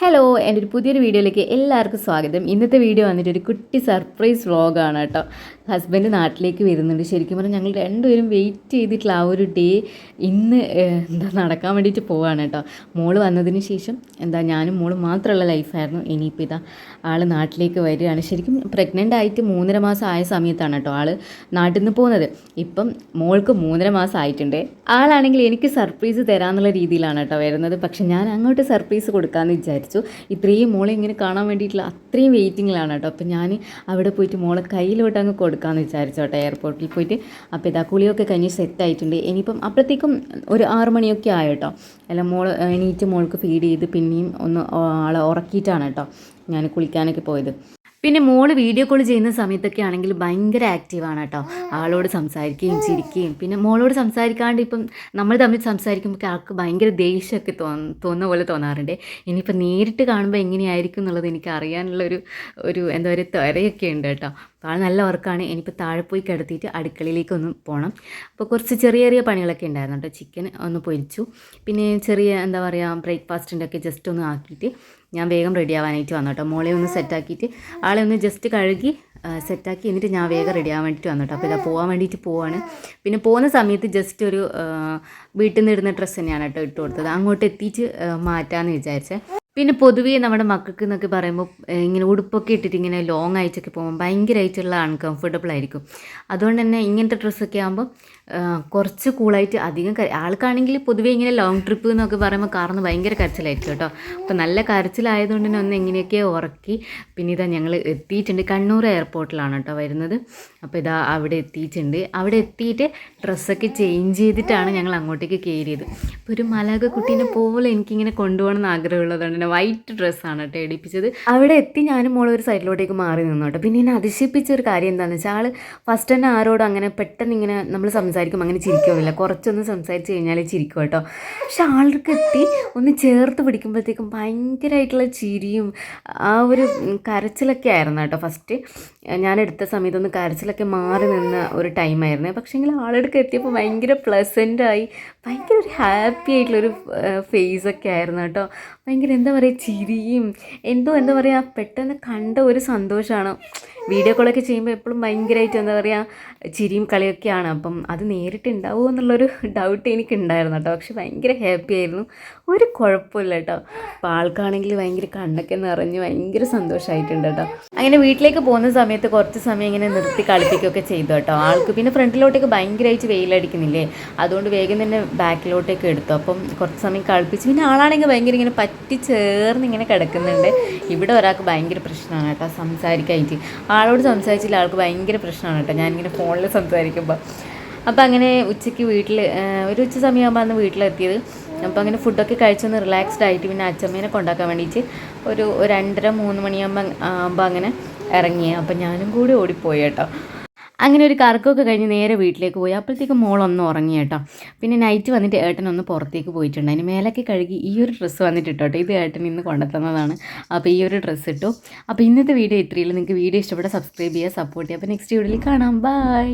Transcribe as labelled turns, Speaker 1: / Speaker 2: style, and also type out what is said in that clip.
Speaker 1: Hello എന്റെ ഒരു പുതിയൊരു വീഡിയോയിലേക്ക് എല്ലാവർക്കും സ്വാഗതം. ഇന്നത്തെ വീഡിയോ വന്നിട്ട് ഒരു കുട്ടി സർപ്രൈസ് വ്ളോഗാണ് കേട്ടോ. ഹസ്ബൻഡ് നാട്ടിലേക്ക് വരുന്നുണ്ട്. ശരിക്കും പറഞ്ഞാൽ ഞങ്ങൾ രണ്ടുപേരും വെയിറ്റ് ചെയ്തിട്ടുള്ള ആ ഒരു ഡേ ഇന്ന് എന്താ നടക്കാൻ വേണ്ടിയിട്ട് പോവാണ് കേട്ടോ. മോൾ വന്നതിന് ശേഷം എന്താ ഞാനും മോളും മാത്രമുള്ള ലൈഫായിരുന്നു ഇനിയിപ്പോൾ ഇതാ ആൾ നാട്ടിലേക്ക് വരികയാണ്. ശരിക്കും പ്രഗ്നന്റ് ആയിട്ട് മൂന്നര മാസം ആയ സമയത്താണ് കേട്ടോ ആൾ നാട്ടിൽ നിന്ന് പോകുന്നത്. ഇപ്പം മോൾക്ക് മൂന്നര മാസം ആയിട്ടുണ്ട്. ആളാണെങ്കിൽ എനിക്ക് സർപ്രൈസ് തരാമെന്നുള്ള രീതിയിലാണ് കേട്ടോ വരുന്നത്. പക്ഷെ ഞാൻ അങ്ങോട്ട് സർപ്രൈസ് കൊടുക്കാമെന്ന് വിചാരിച്ചു. ഇത്രയും മോളെ ഇങ്ങനെ കാണാൻ വേണ്ടിയിട്ടുള്ള അത്രയും വെയിറ്റിങ്ങിലാണ് കേട്ടോ. അപ്പോൾ ഞാൻ അവിടെ പോയിട്ട് മോളെ കയ്യിലോട്ട് അങ്ങ് കൊടുക്കാമെന്ന് വിചാരിച്ചു കേട്ടോ എയർപോർട്ടിൽ പോയിട്ട്. അപ്പോൾ ഇതാ കുളിയൊക്കെ കഴിഞ്ഞ് സെറ്റ് ആയിട്ടുണ്ട്. ഇനിയിപ്പം അപ്പോഴത്തേക്കും ഒരു ആറ് മണിയൊക്കെ ആയോട്ടോ അല്ല മോൾ എണീറ്റ് മോൾക്ക് ഫീഡ് ചെയ്ത് പിന്നെയും ഒന്ന് ആളെ ഉറക്കിയിട്ടാണ് കേട്ടോ. ഞാൻ കുളിക്കാനൊക്കെ പോയത്. പിന്നെ മോൾ വീഡിയോ കോൾ ചെയ്യുന്ന സമയത്തൊക്കെ ആണെങ്കിൽ ഭയങ്കര ആക്റ്റീവാണ് കേട്ടോ. ആളോട് സംസാരിക്കുകയും ചിരിക്കുകയും. പിന്നെ മോളോട് സംസാരിക്കാണ്ട് ഇപ്പം നമ്മൾ തമ്മിൽ സംസാരിക്കുമ്പോൾ ആൾക്ക് ഭയങ്കര ദേഷ്യമൊക്കെ തോന്ന തോന്നുന്ന പോലെ തോന്നാറുണ്ട്. ഇനിയിപ്പോൾ നേരിട്ട് കാണുമ്പോൾ എങ്ങനെയായിരിക്കും എന്നുള്ളത് എനിക്ക് അറിയാനുള്ളൊരു ഒരു എന്താ പറയുക ത്വരയൊക്കെ ഉണ്ട് കേട്ടോ. ആൾ നല്ല വർക്കാണ്. ഇനിയിപ്പോൾ താഴെ പോയി കിടത്തിയിട്ട് അടുക്കളയിലേക്ക് ഒന്ന് പോകണം അപ്പോൾ കുറച്ച് ചെറിയ ചെറിയ പണികളൊക്കെ ഉണ്ടായിരുന്നു കേട്ടോ ചിക്കൻ ഒന്ന് പൊരിച്ചു. പിന്നെ ചെറിയ എന്താ പറയുക ബ്രേക്ക്ഫാസ്റ്റിന്റെ ഒക്കെ ജസ്റ്റ് ഒന്ന് ആക്കിയിട്ട് ഞാൻ വേഗം റെഡി ആവാനായിട്ട് വന്നു കേട്ടോ മോളെ ഒന്ന് സെറ്റാക്കിയിട്ട് ആളെ ഒന്ന് ജസ്റ്റ് കഴുകി സെറ്റാക്കി എന്നിട്ട് ഞാൻ വേഗം റെഡി ആവാൻ വേണ്ടിയിട്ട് വന്നു കേട്ടോ അപ്പോൾ ഇതാ പോകാൻ വേണ്ടിയിട്ട് പോവാണ്. പിന്നെ പോകുന്ന സമയത്ത് ജസ്റ്റ് ഒരു വീട്ടിൽ നിന്ന് ഇടുന്ന ഡ്രസ്സ് തന്നെയാണ് കേട്ടോ ഇട്ട് കൊടുത്തത്. അങ്ങോട്ട് എത്തിയിട്ട് മാറ്റാമെന്ന് വിചാരിച്ചേ. പിന്നെ പൊതുവേ നമ്മുടെ മക്കൾക്ക് എന്നൊക്കെ പറയുമ്പോൾ ഇങ്ങനെ ഉടുപ്പൊക്കെ ഇട്ടിട്ട് ഇങ്ങനെ ലോങ് ആയിട്ടൊക്കെ പോകുമ്പോൾ ഭയങ്കരമായിട്ടുള്ള അൺകംഫർട്ടബിൾ ആയിരിക്കും. അതുകൊണ്ട് തന്നെ ഇങ്ങനത്തെ ഡ്രസ്സൊക്കെ ആകുമ്പോൾ കുറച്ച് കൂളായിട്ട് അധികം ആൾക്കാണെങ്കിൽ പൊതുവേ ഇങ്ങനെ ലോങ് ട്രിപ്പ് എന്നൊക്കെ പറയുമ്പോൾ കാർന്ന് ഭയങ്കര കരച്ചിലായിരിക്കും കേട്ടോ. അപ്പോൾ നല്ല കരച്ചിലായതുകൊണ്ട് തന്നെ ഒന്ന് എങ്ങനെയൊക്കെ ഉറക്കി പിന്നെ ഇതാ ഞങ്ങൾ എത്തിയിട്ടുണ്ട്. കണ്ണൂർ എയർപോർട്ടിലാണ് കേട്ടോ വരുന്നത്. അപ്പോൾ ഇതാ അവിടെ എത്തിയിട്ടുണ്ട്. അവിടെ എത്തിയിട്ട് ഡ്രസ്സൊക്കെ ചേഞ്ച് ചെയ്തിട്ടാണ് ഞങ്ങൾ അങ്ങോട്ടേക്ക് കയറിയത് അപ്പോൾ ഒരു മലക കുട്ടീനെ പോലെ എനിക്കിങ്ങനെ കൊണ്ടുപോകണം എന്ന് ആഗ്രഹമുള്ളതുകൊണ്ട് തന്നെ വൈറ്റ് ഡ്രസ്സാണ് കേട്ടോ എടുപ്പിച്ചത്. അവിടെ എത്തി ഞാനും മോളെ ഒരു സൈഡിലോട്ടേക്ക് മാറി നിന്നു കേട്ടോ. പിന്നെ എന്നെ അതിശയിപ്പിച്ച ഒരു കാര്യം എന്താണെന്ന് വെച്ചാൽ ആൾ ഫസ്റ്റ് തന്നെ ആരോടും അങ്ങനെ പെട്ടെന്ന് ഇങ്ങനെ നമ്മൾ സംസാരിക്കും അങ്ങനെ ചിരിക്കുമില്ല കുറച്ചൊന്ന് സംസാരിച്ച് കഴിഞ്ഞാൽ ചിരിക്കും കേട്ടോ. പക്ഷെ ആൾക്ക് എത്തി ഒന്ന് ചേർത്ത് പിടിക്കുമ്പോഴത്തേക്കും ഭയങ്കരമായിട്ടുള്ള ചിരിയും ആ ഒരു കരച്ചിലൊക്കെ ആയിരുന്നു കേട്ടോ. ഫസ്റ്റ് ഞാൻ എടുത്ത സമയത്ത് ഒന്ന് കരച്ചിലൊക്കെ മാറി നിന്ന ഒരു ടൈമായിരുന്നു പക്ഷേങ്കിൽ ആളെടുക്ക് എത്തിയപ്പോൾ ഭയങ്കര പ്ലസന്റായി ഭയങ്കര ഒരു ഹാപ്പി ആയിട്ടുള്ളൊരു ഒക്കെ ആയിരുന്നു കേട്ടോ. ഭയങ്കര എന്താ പറയുക ചിരിയും എന്തോ എന്താ പറയുക പെട്ടെന്ന് കണ്ട ഒരു സന്തോഷമാണ്. വീഡിയോ കോളൊക്കെ ചെയ്യുമ്പോൾ എപ്പോഴും ഭയങ്കരമായിട്ട് എന്താ പറയുക ചിരിയും കളിയൊക്കെയാണ്. അപ്പം അത് നേരിട്ട് ഉണ്ടാവുമോ എന്നുള്ളൊരു ഡൗട്ട് എനിക്കുണ്ടായിരുന്നു കേട്ടോ. പക്ഷെ ഭയങ്കര ഹാപ്പി ആയിരുന്നു. ഒരു കുഴപ്പമില്ല കേട്ടോ. അപ്പോൾ ആൾക്കാണെങ്കിൽ ഭയങ്കര കണ്ണൊക്കെ നിറഞ്ഞ് ഭയങ്കര സന്തോഷമായിട്ടുണ്ട് കേട്ടോ അങ്ങനെ വീട്ടിലേക്ക് പോകുന്ന സമയത്ത് കുറച്ച് സമയം ഇങ്ങനെ നിർത്തി കളിപ്പിക്കുകയൊക്കെ ചെയ്തു കേട്ടോ ആൾക്ക് പിന്നെ ഫ്രണ്ടിലോട്ടേക്ക് ഭയങ്കരമായിട്ട് വെയിലടിക്കുന്നില്ലേ? അതുകൊണ്ട് വേഗം തന്നെ ബാക്കിലോട്ടേക്ക് എടുത്തു. അപ്പം കുറച്ച് സമയം കളിപ്പിച്ച് പിന്നെ ആളാണെങ്കിൽ ഭയങ്കര ഇങ്ങനെ പറ്റി ചേർന്ന് ഇങ്ങനെ കിടക്കുന്നുണ്ട്. ഇവിടെ ഒരാൾക്ക് ഭയങ്കര പ്രശ്നമാണ് കേട്ടോ സംസാരിക്കായിട്ട്. ആളോട് സംസാരിച്ചില്ല ആൾക്ക് ഭയങ്കര പ്രശ്നമാണ് കേട്ടോ ഞാനിങ്ങനെ ഫോണിൽ സംസാരിക്കുമ്പോൾ അപ്പോൾ അങ്ങനെ ഉച്ചയ്ക്ക് വീട്ടിൽ ഒരു ഉച്ച സമയമാകുമ്പോൾ അന്ന് വീട്ടിലെത്തിയത് അപ്പോൾ അങ്ങനെ ഫുഡൊക്കെ കഴിച്ചൊന്ന് റിലാക്സ്ഡ് ആയിട്ട് പിന്നെ അച്ചമ്മേനെ കൊണ്ടാക്കാൻ വേണ്ടിയിട്ട് ഒരു ഒരു രണ്ടര മൂന്ന് മണിയാകുമ്പോൾ ആകുമ്പോൾ അങ്ങനെ ഇറങ്ങി അപ്പം ഞാനും കൂടി ഓടിപ്പോയി കേട്ടോ. അങ്ങനെ ഒരു കറക്കമൊക്കെ കഴിഞ്ഞ് നേരെ വീട്ടിലേക്ക് പോയി. അപ്പോഴത്തേക്കും മോളൊന്ന് ഉറങ്ങി കേട്ടോ. പിന്നെ നൈറ്റ് വന്നിട്ട് ഏട്ടൻ ഒന്ന് പുറത്തേക്ക് പോയിട്ടുണ്ട്. അതിന് മേലൊക്കെ കഴുകി ഈ ഒരു ഡ്രസ്സ് വന്നിട്ട് ഇട്ടോ ഇത് ഏട്ടൻ ഇന്ന് കൊണ്ടുത്തന്നതാണ്. അപ്പോൾ ഈ ഒരു ഡ്രസ്സ് ഇട്ടു. അപ്പോൾ ഇന്നത്തെ വീഡിയോ ഇത്രയുള്ളൂ നിങ്ങൾക്ക് വീഡിയോ ഇഷ്ടപ്പെട്ട സബ്സ്ക്രൈബ് ചെയ്യുക സപ്പോർട്ട് ചെയ്യുക. അപ്പോൾ നെക്സ്റ്റ് വീഡിയോയിൽ കാണാം. ബൈ